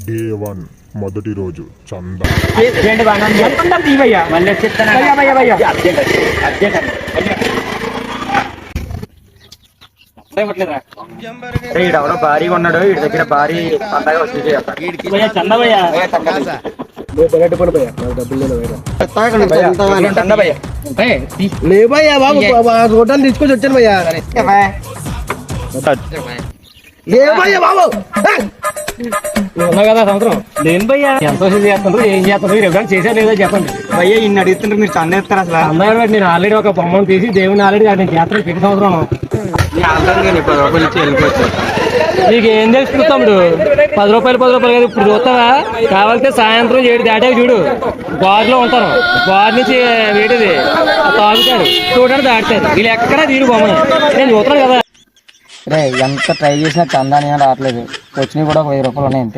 Day one మొదటి రోజు చందా ఎవడో భారీగా ఉన్నాడు వీడి దగ్గర భారీ పండగ వస్తుంది భయ్యా చంద భయ్యా చంద భయ్యా లేవయ్యా బాబు హోటల్ తీసుకొచ్చి వచ్చాను భయ్యా బాబు కదా సంవత్సరం లేని భయ్యా. ఎంత చేస్తుండ్రు ఏం చేస్తుండ్రు మీరు ఎవరైనా చేసా లేదో చెప్పండి. భయ్యా ఇన్ని అడుగుతుండ్రు మీరు చంద ఎత్తారు అసలు. అందరూ నేను ఆల్రెడీ ఒక బొమ్మను తీసి దేవుని ఆల్రెడీ నేను చేస్తాను ప్రతి సంవత్సరం. నీకు ఏం తెలుస్తుంది తమ్ముడు? పది రూపాయలు పది రూపాయలు కదా ఇప్పుడు చూస్తావా? కావాలంటే సాయంత్రం ఏడు దాటాక చూడు. బార్లో ఉంటాను బార్ నుంచి వేటిది తాగుతారు చూడడానికి దాటుతారు వీళ్ళు ఎక్కడా తీరు బొమ్మని. నేను చూస్తాను కదా. రే ఎంత ట్రై చేసినా చందాని రావట్లేదు. వచ్చినవి కూడా ఒక వెయ్యి రూపాయలు ఉన్నాయి అంతే.